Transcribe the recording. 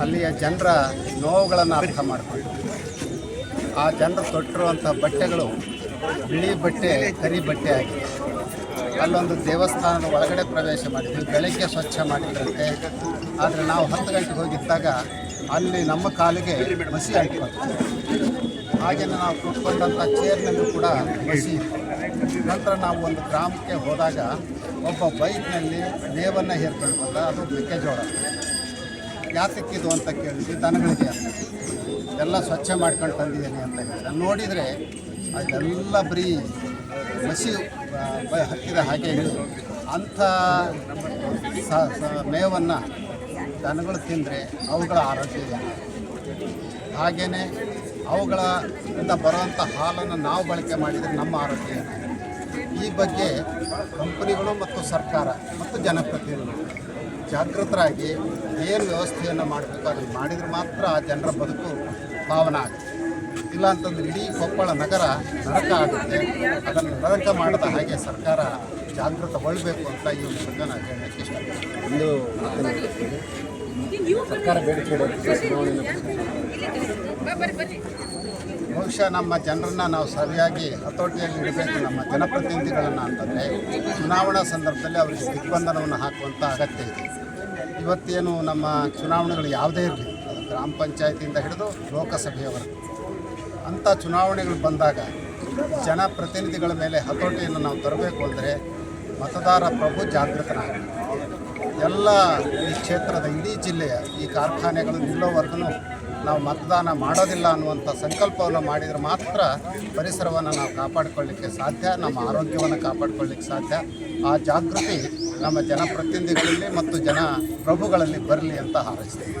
ಅಲ್ಲಿಯ ಜನರ ನೋವುಗಳನ್ನು ಅರ್ಥ ಮಾಡಿಕೊಂಡು. ಆ ಜನರು ತೊಟ್ಟಿರುವಂಥ ಬಟ್ಟೆಗಳು ಬಿಳಿ ಬಟ್ಟೆ, ಕರಿ ಬಟ್ಟೆ ಆಗಿದೆ. ಅಲ್ಲೊಂದು ದೇವಸ್ಥಾನದ ಒಳಗಡೆ ಪ್ರವೇಶ ಮಾಡಿದ್ವಿ. ಬೆಳಗ್ಗೆ ಸ್ವಚ್ಛ ಮಾಡಿದ್ರಂತೆ. ಆದರೆ ನಾವು ಹತ್ತು ಗಂಟೆಗೆ ಹೋಗಿದ್ದಾಗ ಅಲ್ಲಿ ನಮ್ಮ ಕಾಲಿಗೆ ಮಸಿ ಹಾಕಿಕೊಂಡು ಹಾಗೆಯೇ ನಾವು ಕೂತ್ಕೊಂಡಂಥ ಚೇರ್ನಲ್ಲೂ ಕೂಡ ಮಸಿ ನಂತರ ನಾವು ಒಂದು ಗ್ರಾಮಕ್ಕೆ ಹೋದಾಗ ಒಬ್ಬ ಬೈಕ್ನಲ್ಲಿ ಮೇವನ್ನು ಹೇರ್ಕೊಂಡು ಬಂದ. ಅದು ಮೆಕ್ಕೆಜೋಳ. ಯಾತಕ್ಕಿದು ಅಂತ ಕೇಳಿದ್ವಿ ದನಗಳಿಗೆ ಅಂತ ಎಲ್ಲ ಸ್ವಚ್ಛ ಮಾಡ್ಕೊಂಡು ತಂದಿದ್ದೀನಿ ಅಂತ ಹೇಳಿದ್ರೆ ನೋಡಿದರೆ ಅದೆಲ್ಲ ಬರೀ ಮಸಿ ಹತ್ತಿದ ಹಾಗೆ ಇದೆ ಅಂಥ ಮೇವನ್ನು ದನಗಳು ತಿಂದರೆ ಅವುಗಳ ಆರೋಗ್ಯ? ಹಾಗೆಯೇ ಅವುಗಳಿಂದ ಬರುವಂಥ ಹಾಲನ್ನು ನಾವು ಬಳಕೆ ಮಾಡಿದರೆ ನಮ್ಮ ಆರೋಗ್ಯ? ಈ ಬಗ್ಗೆ ಕಂಪನಿಗಳು ಮತ್ತು ಸರ್ಕಾರ ಮತ್ತು ಜನಪ್ರತಿನಿಧಿಗಳು ಜಾಗೃತರಾಗಿ ಏನು ವ್ಯವಸ್ಥೆಯನ್ನು ಮಾಡಬೇಕು ಅದನ್ನು ಮಾಡಿದರೆ ಮಾತ್ರ ಆ ಜನರ ಬದುಕು ಪಾವನ ಆಗುತ್ತೆ. ಇಲ್ಲ ಅಂತಂದ್ರೆ ಇಡೀ ಕೊಪ್ಪಳ ನಗರ ನರಕ ಆಗುತ್ತೆ. ಅದನ್ನು ನರಕ ಮಾಡದ ಹಾಗೆ ಸರ್ಕಾರ ಜಾಗೃತಗೊಳ್ಳಬೇಕು ಅಂತ ಈ ಮೂಲಕ ನಾನು ಹೇಳಕ್ಕೆ ಇಷ್ಟಪಡ್ತೀನಿ. ಒಂದು ಸರ್ಕಾರ ಬಹುಶಃ ನಮ್ಮ ಜನರನ್ನ ನಾವು ಸರಿಯಾಗಿ ಹತೋಟಿಯಲ್ಲಿ ಇಡಬೇಕು ನಮ್ಮ ಜನಪ್ರತಿನಿಧಿಗಳನ್ನು ಅಂತಂದರೆ ಚುನಾವಣಾ ಸಂದರ್ಭದಲ್ಲಿ ಅವರಿಗೆ ದಿಗ್ಬಂಧನವನ್ನು ಹಾಕುವಂಥ ಅಗತ್ಯ ಇದೆ. ಇವತ್ತೇನು ನಮ್ಮ ಚುನಾವಣೆಗಳು ಯಾವುದೇ ಇರಲಿ, ಅದು ಗ್ರಾಮ ಪಂಚಾಯತಿಯಿಂದ ಹಿಡಿದು ಲೋಕಸಭೆಯವರೆಗೂ ಅಂಥ ಚುನಾವಣೆಗಳು ಬಂದಾಗ ಜನಪ್ರತಿನಿಧಿಗಳ ಮೇಲೆ ಹತೋಟಿಯನ್ನು ನಾವು ತರಬೇಕು ಅಂದರೆ ಮತದಾರ ಪ್ರಭು ಜಾಗೃತನಾಗಬೇಕು. ಎಲ್ಲ ಈ ಕ್ಷೇತ್ರದ ಇಡೀ ಜಿಲ್ಲೆಯ ಈ ಕಾರ್ಖಾನೆಗಳು ನಿಲ್ಲೋವರೆಗೂ ನಾವು ಮತದಾನ ಮಾಡೋದಿಲ್ಲ ಅನ್ನುವಂಥ ಸಂಕಲ್ಪವನ್ನು ಮಾಡಿದರೆ ಮಾತ್ರ ಪರಿಸರವನ್ನು ನಾವು ಕಾಪಾಡಿಕೊಳ್ಳಿಕ್ಕೆ ಸಾಧ್ಯ, ನಮ್ಮ ಆರೋಗ್ಯವನ್ನು ಕಾಪಾಡಿಕೊಳ್ಳಿಕ್ಕೆ ಸಾಧ್ಯ. ಆ ಜಾಗೃತಿ ನಮ್ಮ ಜನಪ್ರತಿನಿಧಿಗಳಲ್ಲಿ ಮತ್ತು ಜನ ಪ್ರಭುಗಳಲ್ಲಿ ಬರಲಿ ಅಂತ ಹಾರೈಸ್ತೀವಿ